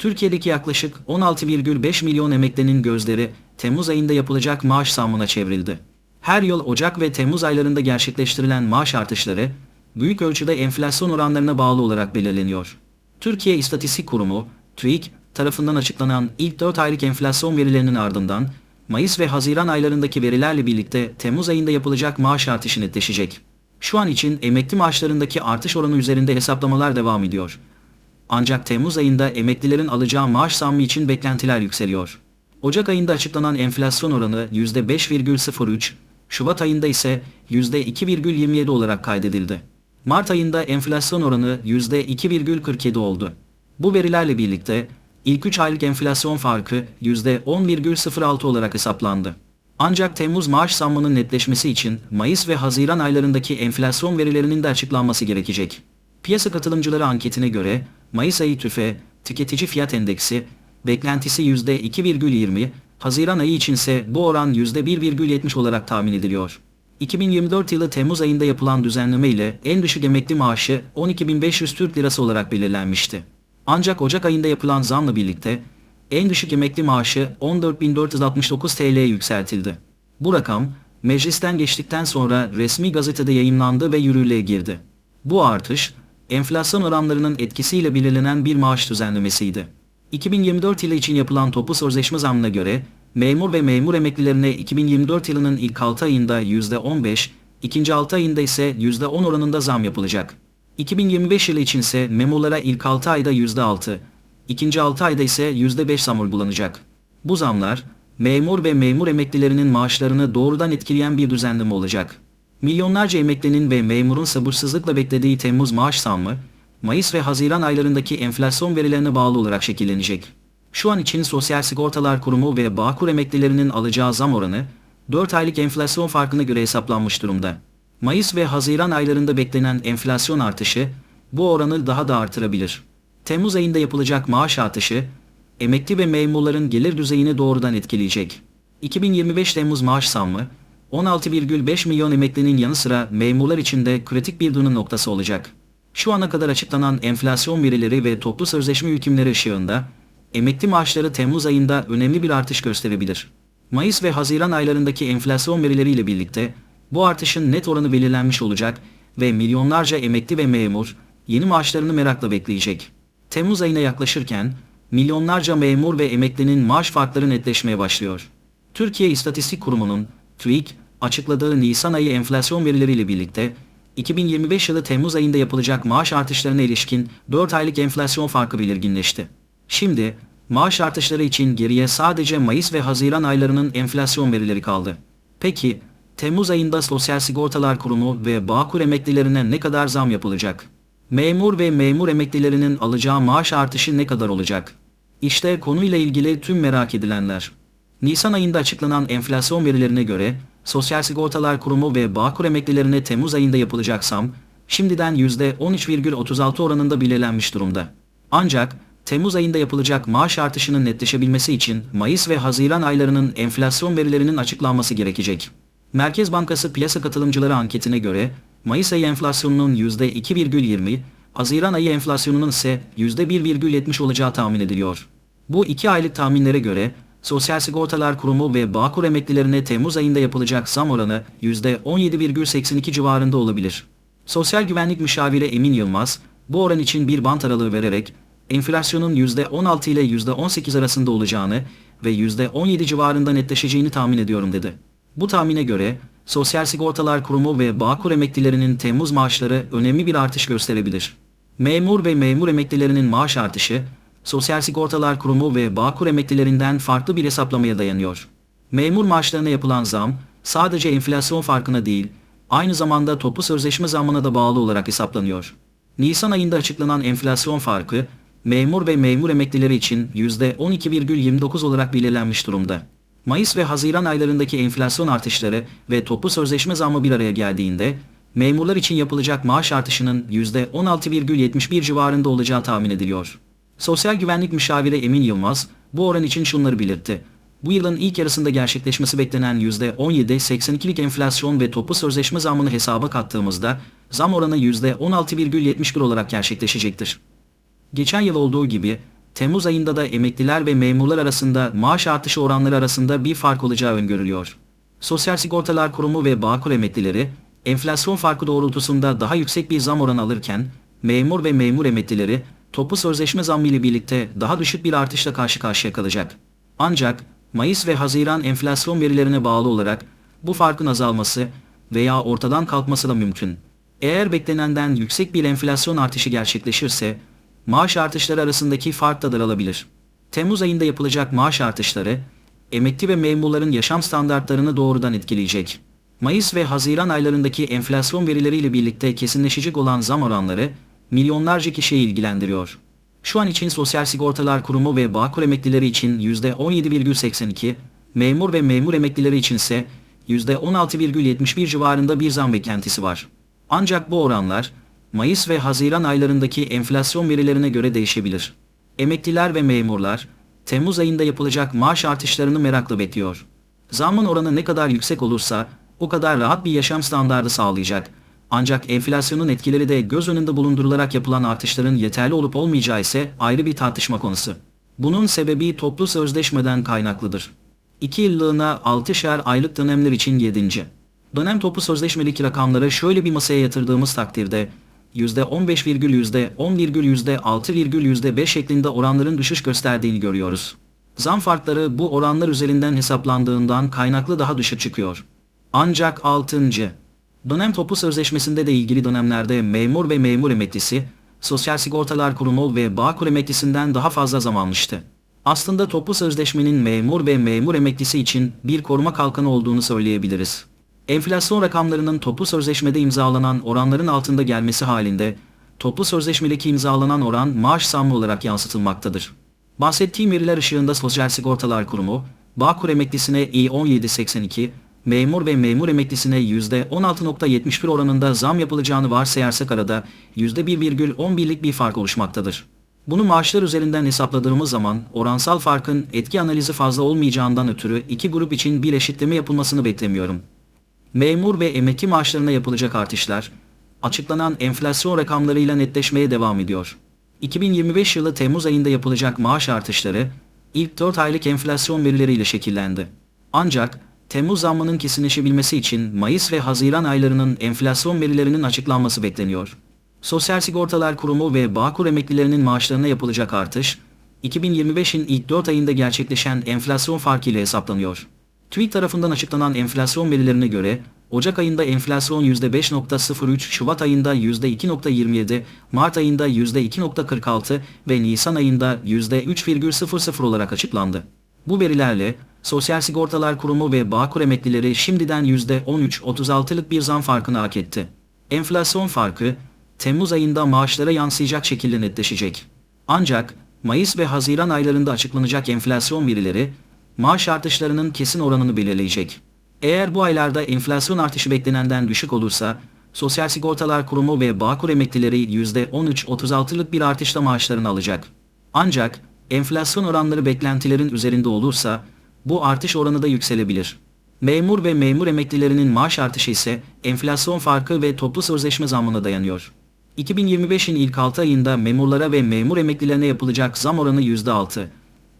Türkiye'deki yaklaşık 16,5 milyon emeklinin gözleri Temmuz ayında yapılacak maaş zammına çevrildi. Her yıl Ocak ve Temmuz aylarında gerçekleştirilen maaş artışları büyük ölçüde enflasyon oranlarına bağlı olarak belirleniyor. Türkiye İstatistik Kurumu, TÜİK tarafından açıklanan ilk 4 aylık enflasyon verilerinin ardından Mayıs ve Haziran aylarındaki verilerle birlikte Temmuz ayında yapılacak maaş artışı netleşecek. Şu an için emekli maaşlarındaki artış oranı üzerinde hesaplamalar devam ediyor. Ancak Temmuz ayında emeklilerin alacağı maaş zammı için beklentiler yükseliyor. Ocak ayında açıklanan enflasyon oranı %5,03, Şubat ayında ise %2,27 olarak kaydedildi. Mart ayında enflasyon oranı %2,47 oldu. Bu verilerle birlikte ilk 3 aylık enflasyon farkı %10,06 olarak hesaplandı. Ancak Temmuz maaş zammının netleşmesi için Mayıs ve Haziran aylarındaki enflasyon verilerinin de açıklanması gerekecek. Piyasa katılımcıları anketine göre Mayıs ayı tüfe, tüketici fiyat endeksi, beklentisi %2,20, Haziran ayı içinse bu oran %1,70 olarak tahmin ediliyor. 2024 yılı Temmuz ayında yapılan düzenleme ile en düşük emekli maaşı 12.500 Türk Lirası olarak belirlenmişti. Ancak Ocak ayında yapılan zamla birlikte en düşük emekli maaşı 14.469 TL'ye yükseltildi. Bu rakam meclisten geçtikten sonra resmi gazetede yayımlandı ve yürürlüğe girdi. Bu artış enflasyon oranlarının etkisiyle belirlenen bir maaş düzenlemesiydi. 2024 yılı için yapılan toplu sözleşme zammına göre memur ve memur emeklilerine 2024 yılının ilk 6 ayında %15, ikinci 6 ayında ise %10 oranında zam yapılacak. 2025 yılı için ise memurlara ilk 6 ayda %6, ikinci 6 ayda ise %5 zam uygulanacak. Bu zamlar, memur ve memur emeklilerinin maaşlarını doğrudan etkileyen bir düzenleme olacak. Milyonlarca emeklinin ve memurun sabırsızlıkla beklediği Temmuz maaş zammı, Mayıs ve Haziran aylarındaki enflasyon verilerine bağlı olarak şekillenecek. Şu an için Sosyal Sigortalar Kurumu ve Bağkur emeklilerinin alacağı zam oranı, 4 aylık enflasyon farkına göre hesaplanmış durumda. Mayıs ve Haziran aylarında beklenen enflasyon artışı, bu oranı daha da artırabilir. Temmuz ayında yapılacak maaş artışı, emekli ve memurların gelir düzeyini doğrudan etkileyecek. 2025 Temmuz maaş zammı, 16,5 milyon emeklinin yanı sıra memurlar için de kritik bir dönüm noktası olacak. Şu ana kadar açıklanan enflasyon verileri ve toplu sözleşme hükümleri ışığında, emekli maaşları Temmuz ayında önemli bir artış gösterebilir. Mayıs ve Haziran aylarındaki enflasyon verileriyle birlikte bu artışın net oranı belirlenmiş olacak ve milyonlarca emekli ve memur yeni maaşlarını merakla bekleyecek. Temmuz ayına yaklaşırken milyonlarca memur ve emeklinin maaş farkları netleşmeye başlıyor. Türkiye İstatistik Kurumu'nun TÜİK açıkladığı Nisan ayı enflasyon verileriyle birlikte 2025 yılı Temmuz ayında yapılacak maaş artışlarına ilişkin 4 aylık enflasyon farkı belirginleşti. Şimdi maaş artışları için geriye sadece Mayıs ve Haziran aylarının enflasyon verileri kaldı. Peki Temmuz ayında Sosyal Sigortalar Kurumu ve Bağkur emeklilerine ne kadar zam yapılacak? Memur ve memur emeklilerinin alacağı maaş artışı ne kadar olacak? İşte konuyla ilgili tüm merak edilenler. Nisan ayında açıklanan enflasyon verilerine göre Sosyal Sigortalar Kurumu ve Bağkur emeklilerine Temmuz ayında yapılacak zam şimdiden %13,36 oranında belirlenmiş durumda. Ancak Temmuz ayında yapılacak maaş artışının netleşebilmesi için Mayıs ve Haziran aylarının enflasyon verilerinin açıklanması gerekecek. Merkez Bankası piyasa katılımcıları anketine göre Mayıs ayı enflasyonunun %2,20, Haziran ayı enflasyonunun ise %1,70 olacağı tahmin ediliyor. Bu iki aylık tahminlere göre Sosyal Sigortalar Kurumu ve Bağkur emeklilerine Temmuz ayında yapılacak zam oranı %17,82 civarında olabilir. Sosyal Güvenlik Müşaviri Emin Yılmaz, bu oran için bir bant aralığı vererek enflasyonun %16 ile %18 arasında olacağını ve %17 civarında netleşeceğini tahmin ediyorum dedi. Bu tahmine göre Sosyal Sigortalar Kurumu ve Bağkur emeklilerinin Temmuz maaşları önemli bir artış gösterebilir. Memur ve memur emeklilerinin maaş artışı, Sosyal Sigortalar Kurumu ve Bağkur emeklilerinden farklı bir hesaplamaya dayanıyor. Memur maaşlarına yapılan zam, sadece enflasyon farkına değil, aynı zamanda toplu sözleşme zammına da bağlı olarak hesaplanıyor. Nisan ayında açıklanan enflasyon farkı, memur ve memur emeklileri için %12,29 olarak belirlenmiş durumda. Mayıs ve Haziran aylarındaki enflasyon artışları ve toplu sözleşme zammı bir araya geldiğinde, memurlar için yapılacak maaş artışının %16,71 civarında olacağı tahmin ediliyor. Sosyal Güvenlik Müşaviri Emin Yılmaz, bu oran için şunları belirtti. Bu yılın ilk yarısında gerçekleşmesi beklenen %17.82'lik enflasyon ve toplu sözleşme zammını hesaba kattığımızda zam oranı %16,71 olarak gerçekleşecektir. Geçen yıl olduğu gibi Temmuz ayında da emekliler ve memurlar arasında maaş artışı oranları arasında bir fark olacağı öngörülüyor. Sosyal Sigortalar Kurumu ve Bağkur emeklileri, enflasyon farkı doğrultusunda daha yüksek bir zam oranı alırken, memur ve memur emeklileri, toplu sözleşme zammı ile birlikte daha düşük bir artışla karşı karşıya kalacak. Ancak, Mayıs ve Haziran enflasyon verilerine bağlı olarak, bu farkın azalması veya ortadan kalkması da mümkün. Eğer beklenenden yüksek bir enflasyon artışı gerçekleşirse, maaş artışları arasındaki fark da daralabilir. Temmuz ayında yapılacak maaş artışları, emekli ve memurların yaşam standartlarını doğrudan etkileyecek. Mayıs ve Haziran aylarındaki enflasyon verileriyle birlikte kesinleşecek olan zam oranları, milyonlarca kişiyi ilgilendiriyor. Şu an için Sosyal Sigortalar Kurumu ve Bağkur emeklileri için %17,82, memur ve memur emeklileri için ise %16,71 civarında bir zam beklentisi var. Ancak bu oranlar, Mayıs ve Haziran aylarındaki enflasyon verilerine göre değişebilir. Emekliler ve memurlar, Temmuz ayında yapılacak maaş artışlarını merakla bekliyor. Zammın oranı ne kadar yüksek olursa, o kadar rahat bir yaşam standardı sağlayacak. Ancak enflasyonun etkileri de göz önünde bulundurularak yapılan artışların yeterli olup olmayacağı ise ayrı bir tartışma konusu. Bunun sebebi toplu sözleşmeden kaynaklıdır. 2 yıllığına 6'şer aylık dönemler için 7. Dönem toplu sözleşmelik rakamları şöyle bir masaya yatırdığımız takdirde %15,, %10,, şeklinde oranların düşüş gösterdiğini görüyoruz. Zam farkları bu oranlar üzerinden hesaplandığından kaynaklı daha düşük çıkıyor. Ancak 6. Dönem toplu sözleşmesinde de ilgili dönemlerde memur ve memur emeklisi, Sosyal Sigortalar Kurumu ve Bağkur emeklisinden daha fazla zam almıştı. Aslında toplu sözleşmenin memur ve memur emeklisi için bir koruma kalkanı olduğunu söyleyebiliriz. Enflasyon rakamlarının toplu sözleşmede imzalanan oranların altında gelmesi halinde, toplu sözleşmedeki imzalanan oran maaş zammı olarak yansıtılmaktadır. Bahsettiğim veriler ışığında Sosyal Sigortalar Kurumu, Bağkur emeklisine i1782, memur ve memur emeklisine %16.71 oranında zam yapılacağını varsayarsak arada %1,11'lik bir fark oluşmaktadır. Bunu maaşlar üzerinden hesapladığımız zaman oransal farkın etki analizi fazla olmayacağından ötürü iki grup için bir eşitleme yapılmasını beklemiyorum. Memur ve emekli maaşlarına yapılacak artışlar, açıklanan enflasyon rakamlarıyla netleşmeye devam ediyor. 2025 yılı Temmuz ayında yapılacak maaş artışları, ilk 4 aylık enflasyon verileriyle şekillendi. Ancak, Temmuz zammının kesinleşebilmesi için Mayıs ve Haziran aylarının enflasyon verilerinin açıklanması bekleniyor. Sosyal Sigortalar Kurumu ve Bağkur emeklilerinin maaşlarına yapılacak artış, 2025'in ilk 4 ayında gerçekleşen enflasyon farkı ile hesaplanıyor. TÜİK tarafından açıklanan enflasyon verilerine göre, Ocak ayında enflasyon %5.03, Şubat ayında %2.27, Mart ayında %2.46 ve Nisan ayında %3,00 olarak açıklandı. Bu verilerle, Sosyal Sigortalar Kurumu ve Bağkur emeklileri şimdiden %13-36'lık bir zam farkını hak etti. Enflasyon farkı, Temmuz ayında maaşlara yansıyacak şekilde netleşecek. Ancak, Mayıs ve Haziran aylarında açıklanacak enflasyon verileri, maaş artışlarının kesin oranını belirleyecek. Eğer bu aylarda enflasyon artışı beklenenden düşük olursa, Sosyal Sigortalar Kurumu ve Bağkur emeklileri %13-36'lık bir artışla maaşlarını alacak. Ancak, enflasyon oranları beklentilerin üzerinde olursa, bu artış oranı da yükselebilir. Memur ve memur emeklilerinin maaş artışı ise enflasyon farkı ve toplu sözleşme zammına dayanıyor. 2025'in ilk 6 ayında memurlara ve memur emeklilerine yapılacak zam oranı %6,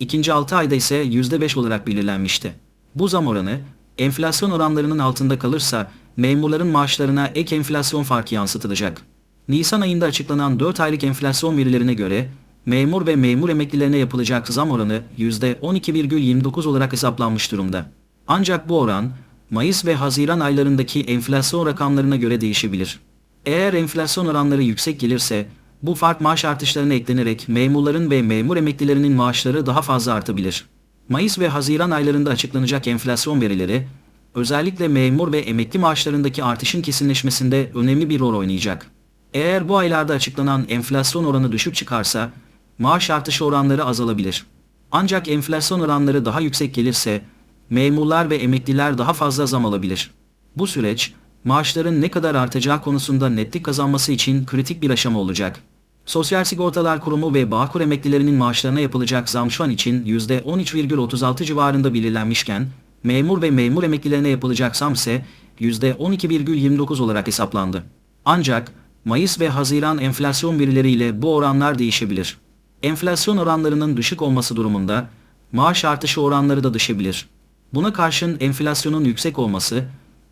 ikinci 6 ayda ise %5 olarak belirlenmişti. Bu zam oranı, enflasyon oranlarının altında kalırsa memurların maaşlarına ek enflasyon farkı yansıtılacak. Nisan ayında açıklanan 4 aylık enflasyon verilerine göre memur ve memur emeklilerine yapılacak zam oranı %12,29 olarak hesaplanmış durumda. Ancak bu oran Mayıs ve Haziran aylarındaki enflasyon rakamlarına göre değişebilir. Eğer enflasyon oranları yüksek gelirse bu fark maaş artışlarına eklenerek memurların ve memur emeklilerinin maaşları daha fazla artabilir. Mayıs ve Haziran aylarında açıklanacak enflasyon verileri özellikle memur ve emekli maaşlarındaki artışın kesinleşmesinde önemli bir rol oynayacak. Eğer bu aylarda açıklanan enflasyon oranı düşük çıkarsa maaş artışı oranları azalabilir. Ancak enflasyon oranları daha yüksek gelirse memurlar ve emekliler daha fazla zam alabilir. Bu süreç maaşların ne kadar artacağı konusunda netlik kazanması için kritik bir aşama olacak. Sosyal Sigortalar Kurumu ve Bağkur emeklilerinin maaşlarına yapılacak zam şu an için %13,36 civarında belirlenmişken, memur ve memur emeklilerine yapılacak zam ise %12,29 olarak hesaplandı. Ancak Mayıs ve Haziran enflasyon verileriyle bu oranlar değişebilir. Enflasyon oranlarının düşük olması durumunda maaş artışı oranları da düşebilir. Buna karşın enflasyonun yüksek olması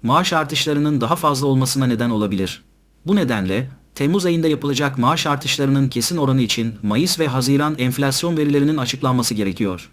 maaş artışlarının daha fazla olmasına neden olabilir. Bu nedenle Temmuz ayında yapılacak maaş artışlarının kesin oranı için Mayıs ve Haziran enflasyon verilerinin açıklanması gerekiyor.